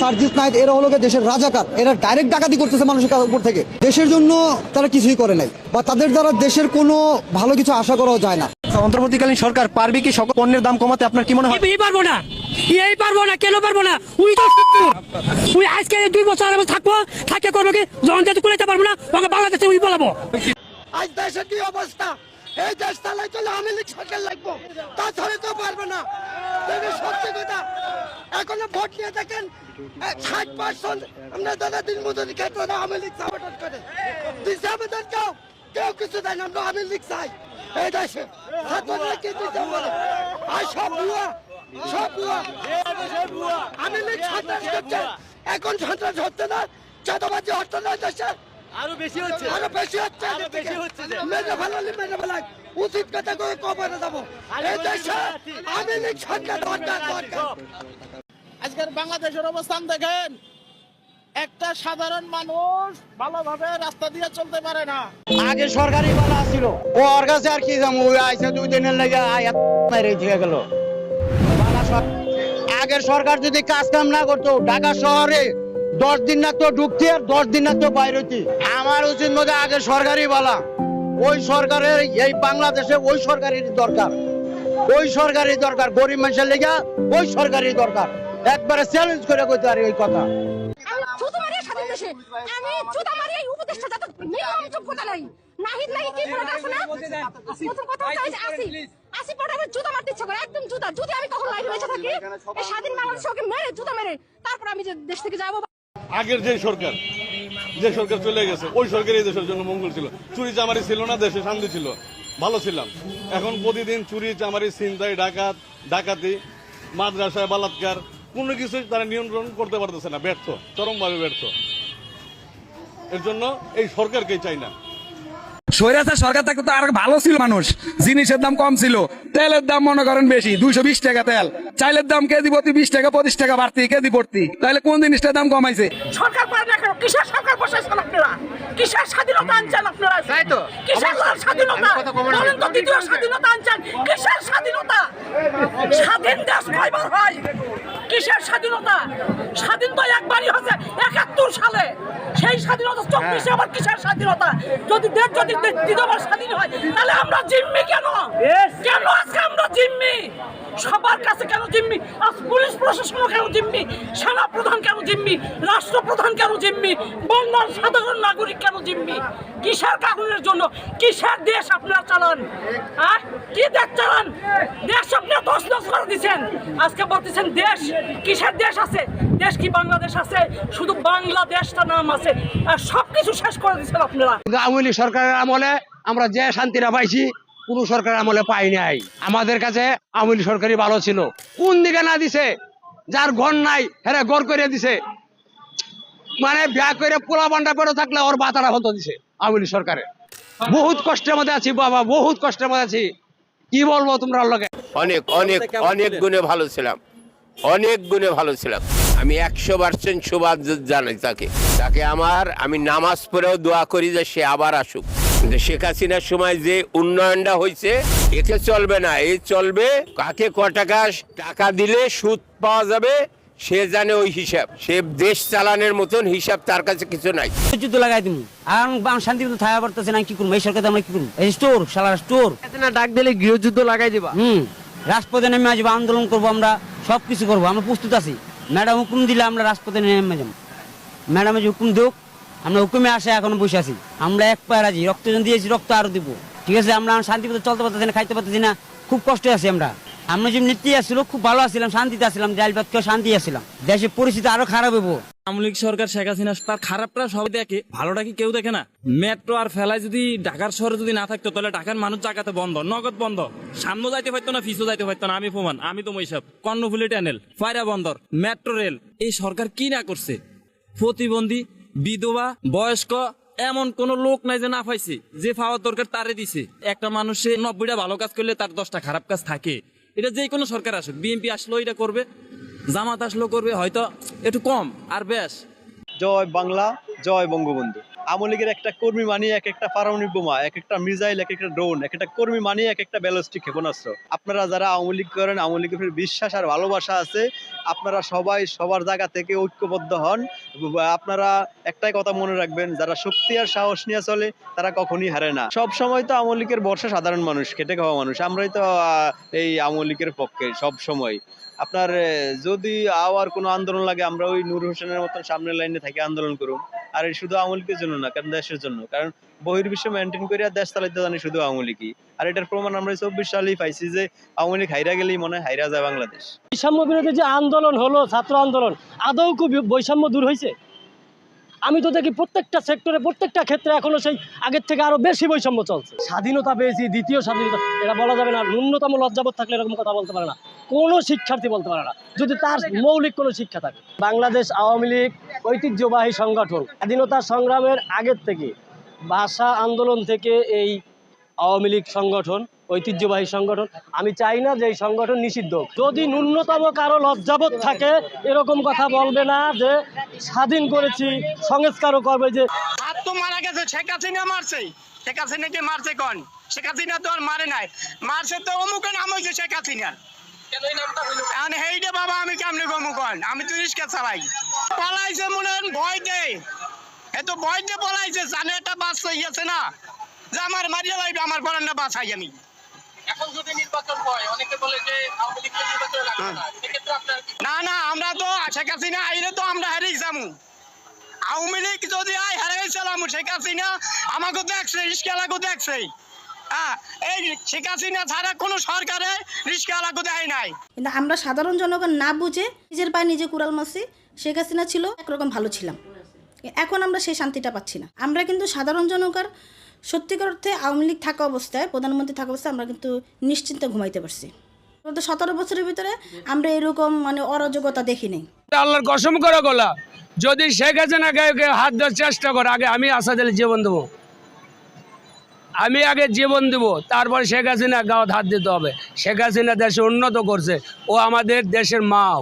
Sarjis night এরা হলো দেশের রাজাকার। এরা ডাইরেক্ট ডাকাতি করতেছে মানুষের উপর থেকে। দেশের জন্য তারা কিছুই করে নাই। বা তাদের দ্বারা দেশের কোনো ভালো কিছু আশা করাও যায় না। অন্তর্বর্তীকালীন সরকার পারবে কি সকল পণ্যের দাম কমাতে? আপনার কি মনে হয়? পারব না। এই পারব না। কেন পারব না? উই তো উই আজকে দুই বছর আগে থাকব। থাকে করব কি? যেতে কুলাইতে পারব না। ওকে বাংলাদেশে উই বলাবো। আজ দেশের কি অবস্থা? এই দেশ চালাই চলে আওয়ামী লীগ সরকার লাগবো। তাছাড়া তো পারবে না। সত্যি কথা, এখনও ভোট নিয়ে দেখেন ষাট পার্সেন্ট আমরা দাদা দিন মজুরি ক্ষেত্রে আওয়ামী লীগ সাপোর্ট করে। দিচ্ছে আবেদন কেউ কেউ কিছু দেয় না, আমরা আওয়ামী লীগ চাই। এই দেশে কি বলে আর সব ভুয়া সব ভুয়া। আওয়ামী লীগ সন্ত্রাস করছে। এখন সন্ত্রাস হচ্ছে না, চাঁদাবাজি হচ্ছে না দেশে। আরও বেশি হচ্ছে। আরও বেশি হচ্ছে আরও বেশি হচ্ছে যে। মেরে ফেলালি মেরে ফেলাই। উচিত কথা করে কবরে যাব। এই দেশে আমি লীগ সরকার দরকার দরকার। আজকের বাংলাদেশের অবস্থান দেখেন। একটা সাধারণ মানুষ ভালোভাবে রাস্তা দিয়ে চলতে পারে না। আগে সরকারি বালা ছিল। ওর কাছে আর কি যাব? আইসা দুই দিনের লেগে আয়াত মেরে থেকে গেল। আগের সরকার যদি কাজ কাম না করতো ঢাকা শহরে দশ দিন না তো ঢুকতে আর দশ দিন না তো বাইরে হইতি। আমার উচিত মধ্যে আগে সরকারই বলা। ওই সরকারের, এই বাংলাদেশে ওই সরকারের দরকার। ওই সরকারি দরকার। গরিব মানুষের লেগে ওই সরকারি দরকার। একবারে চ্যালেঞ্জ করে কইতে পারি ওই কথা। আমি যে দেশ থেকে যাব আগের যে সরকার যে সরকার চলে গেছে, ওই সরকারই দেশের জন্য মঙ্গল ছিল। চুরি চামারি ছিল না, দেশে শান্তি ছিল। ভালো ছিলাম। এখন প্রতিদিন চুরি, চামারি, ছিনতাই, ডাকাত, ডাকাতি, মাদ্রাসায় বালাৎকার, কোনো কিছু তারা নিয়ন্ত্রণ করতে পারতেছে না, ব্যর্থ, চরমভাবে ব্যর্থ। এর জন্য এই সরকারকে চাই না। সরকার থাকতে তো আর ভালো ছিল মানুষ। জিনিসের দাম কম ছিল, তেলের দাম মনে করেন বেশি, দুইশো বিশ টাকা তেল। চাইলের দাম কেজি প্রতি বিশ টাকা পঁচিশ টাকা বাড়তি কেজি ভর্তি? তাহলে কোন জিনিসটার দাম কমাইছে? সরকার পারে না কেন? কিসের সরকার বসাইছেন আপনারা? কিসের স্বাধীনতা আনছেন আপনারা? তাই তো। কিসের স্বাধীনতা? বলেন তো দ্বিতীয় স্বাধীনতা আনছেন। কিসের স্বাধীনতা? স্বাধীন দেশ কয়বার হয়। কিসের স্বাধীনতা? স্বাধীন তো একবারই হচ্ছে একাত্তর সালে। সেই স্বাধীনতা চব্বিশে আবার কিসের স্বাধীনতা? যদি দেশ যদি দ্বিতীয়বার স্বাধীন হয় তাহলে আমরা জিম্মি কেন? কেন আজকে আমরা জিম্মি? সবার কাছে কেন জিম্মি? আজ পুলিশ কেন জিম্মি? সেনা প্রধান কেন জিম্মি? রাষ্ট্রপ্রধান কেন জিম্মি? সাধারণ নাগরিক কেন জিম্মি? কিসের জন্য? কিসের দেশ আপনারা চালান? হ্যাঁ? কি দেশ চালান? দেশ আপনারা দশ দশ করে দিচ্ছেন আজকে বলতেছেন দেশ। কিসের দেশ আছে? দেশ কি বাংলাদেশ আছে? শুধু বাংলাদেশটা নাম আছে। আর সবকিছু শেষ করে দিচ্ছেন আপনারা। আওয়ামী লীগ সরকারের আমলে আমরা যে শান্তিটা পাইছি, কোন সরকার আমলে পাই নাই। আমাদের কাছে আওয়ামী সরকারই ভালো ছিল। কোন দিকে না দিছে, যার ঘর নাই হ্যাঁ ঘর করে দিছে। মানে বিয়া করে পোলা বান্ডা করে থাকলে ওর বাতারা হতো দিছে, আওয়ামী সরকারে। বহুত কষ্টের মধ্যে আছি বাবা, বহুত কষ্টের মধ্যে আছি। কি বলব তোমরা লোকে অনেক অনেক অনেক গুণে ভালো ছিলাম। অনেক গুণে ভালো ছিলাম। আমি একশো পার্সেন্ট সুবাদ জানাই তাকে। তাকে আমার, আমি নামাজ পড়েও দোয়া করি যে সে আবার আসুক। শেখ হাসিনার সময় যে উন্নয়নটা হয়েছে একে চলবে না এই চলবে কাকে ক টাকা টাকা দিলে সুদ পাওয়া যাবে সে জানে ওই হিসাব। সে দেশ চালানোর মতন হিসাব তার কাছে কিছু নাই। যুদ্ধ লাগাই আর শান্তি মতো থাকা পারতেছে না কি করব? এই সরকার আমরা কি করব? এই স্টোর স্টোর। ডাক দিলে গৃহযুদ্ধ লাগাই দিবা। হুম রাজপথে নেমে আসব আন্দোলন করব আমরা সব কিছু করব। আমরা প্রস্তুত আছি। ম্যাডাম হুকুম দিলে আমরা রাজপথে নেমে যাব। ম্যাডামে যে হুকুম আমরা হুকুমে আসে এখনও বসে আছি। আমরা এক পায়ে রাজি রক্ত দিয়েছি রক্ত আরও দিব। ঠিক আছে, আমরা শান্তি মতো চলতে পারতেছি না, খাইতে পারতেছি না। খুব কষ্টে আছি আমরা। আমরা যে নীতি আসছিল খুব ভালো আছিলাম, শান্তিতে আসছিলাম খেয়ে শান্তি আসছিলাম দেশের পরিস্থিতি আরও খারাপ হব আওয়ামী সরকার, শেখ হাসিনা, তার খারাপটা সবাই দেখে, ভালোটা কি কেউ দেখে না? মেট্রো আর ফেলায় যদি ঢাকার শহরে যদি না থাকতো, তাহলে ঢাকার মানুষ জায়গাতে বন্ধ, নগদ বন্ধ। সামনে যাইতে পারতো না পিছু যাইতে পারতো না, আমি প্রমাণ, আমি তো মৈসব কর্ণফুলি টানেল ফায়রা বন্দর, মেট্রো রেল, এই সরকার কি না করছে? প্রতিবন্ধী, বিধবা, বয়স্ক এমন কোন লোক নাই যে না পাইছে, যে পাওয়ার দরকার তারে দিছে। একটা মানুষে নব্বইটা ভালো কাজ করলে তার দশটা খারাপ কাজ থাকে। এটা যে কোনো সরকার আসুক, বিএনপি আসলেও এটা করবে, জামাত আসলেও করবে, হয়তো একটু কম, আর বেশ। জয় বাংলা, জয় বঙ্গবন্ধু। আওয়ামী লীগের একটা কর্মী মানি এক একটা পারমাণবিক বোমা, এক একটা মিসাইল, এক একটা ড্রোন, এক একটা কর্মী মানি এক একটা ব্যালিস্টিক ক্ষেপণাস্ত্র। আপনারা যারা আওয়ামী লীগ করেন, আওয়ামী লীগের বিশ্বাস আর ভালোবাসা আছে আপনারা সবাই সবার জায়গা থেকে ঐক্যবদ্ধ হন। আপনারা একটাই কথা মনে রাখবেন, যারা শক্তি আর সাহস নিয়ে চলে, তারা কখনই হারে না। সব সময় তো আওয়ামী লীগের বর্ষা সাধারণ মানুষ, খেটে খাওয়া মানুষ। আমরাই তো এই আওয়ামী লীগের পক্ষে সব সময়। আপনার যদি আওয়ার কোনো আন্দোলন লাগে, আমরা ওই নূর হোসেনের মতন সামনের লাইনে থেকে, আন্দোলন করুন। আর শুধু আওয়ামী লীগের জন্য না কারণ দেশের জন্য? কারণ বহির্বিশ্ব মেনটেন করে দেশ চালাইতে জানি শুধু আওয়ামী লীগই। আর এটার প্রমাণ আমরা চব্বিশ সালেই পাইছি যে আওয়ামী লীগ হাইরা গেলেই মনে হয় হাইরা যায় বাংলাদেশ। বৈষম্য বিরোধী যে আন্দোলন হলো, ছাত্র আন্দোলন, আদৌ বৈষম্য দূর হয়েছে আমি তো দেখি প্রত্যেকটা সেক্টরে প্রত্যেকটা ক্ষেত্রে এখনও সেই আগের থেকে আরও বেশি বৈষম্য চলছে। স্বাধীনতা পেয়েছি, দ্বিতীয় স্বাধীনতা, এটা বলা যাবে না, ন্যূনতম লজ্জাবোধ থাকলে এরকম কথা বলতে পারে না। কোনো শিক্ষার্থী বলতে পারে না, যদি তার মৌলিক কোনো শিক্ষা থাকে। বাংলাদেশ আওয়ামী লীগ ঐতিহ্যবাহী সংগঠন, স্বাধীনতা সংগ্রামের আগের থেকে ভাষা আন্দোলন থেকে এই আওয়ামী লীগ সংগঠন ঐতিহ্যবাহী সংগঠন আমি চাই না যে এই সংগঠন নিষিদ্ধ যদি ন্যূনতম কারও লজ্জাবোধ থাকে এরকম কথা বলবে না যে স্বাধীন করেছি সংস্কারও করবে যে আর তো মারা গেছে শেখ হাসিনা মারছে। শেখ হাসিনাকে মারছে কোন? শেখ হাসিনা তো আর মারে নাই। মারছে তো অমুকে নাম হয়েছে শেখ হাসিনার। বাবা আমি কেমনে গমু কন? আমি তো রিক্সা চালাই। পলাইছে মনে হয় ভয় দে এ তো পলাইছে জানে একটা বাস হইয়াছে না। যে আমার মারিয়া লাগবে আমার পরান্না বাসাই আমি। এখন যদি নির্বাচন হয় অনেকে বলে যে আওয়ামী লীগকে নির্বাচনে লাগবে না। সেক্ষেত্রে আপনার না না আমরা তো শেখ হাসিনা আইলে তো আমরা হারিয়ে যাব। আওয়ামী লীগ যদি আয় শেখ হাসিনা আমাকে দেখছে রিস্কালাকে দেখছে। হ্যাঁ এই শেখ হাসিনা ছাড়া কোনো সরকারে রিস্কালাকে দেয় নাই। কিন্তু আমরা সাধারণ জনগণ না বুঝে নিজের পায়ে নিজে কুড়াল মাসি শেখ হাসিনা ছিল একরকম ভালো ছিলাম। এখন আমরা সেই শান্তিটা পাচ্ছি না। আমরা কিন্তু সাধারণ জনকার সত্যিকার অর্থে আওয়ামী লীগ থাকা অবস্থায়, প্রধানমন্ত্রী থাকা অবস্থায় আমরা কিন্তু নিশ্চিন্তে ঘুমাইতে পারছি। গত সতেরো বছরের ভিতরে আমরা এরকম মানে অরাজকতা দেখি নাই। আল্লাহর কসম করে গলা। যদি শেখ হাসিনা গায়ে হাত দেওয়ার চেষ্টা করে, আগে আমি আসাদ আলী জীবন দেবো। আমি আগে জীবন দেবো, তারপরে শেখ হাসিনা গাঁত হাত দিতে হবে। শেখ হাসিনা দেশে উন্নত করছে, ও আমাদের দেশের মাও।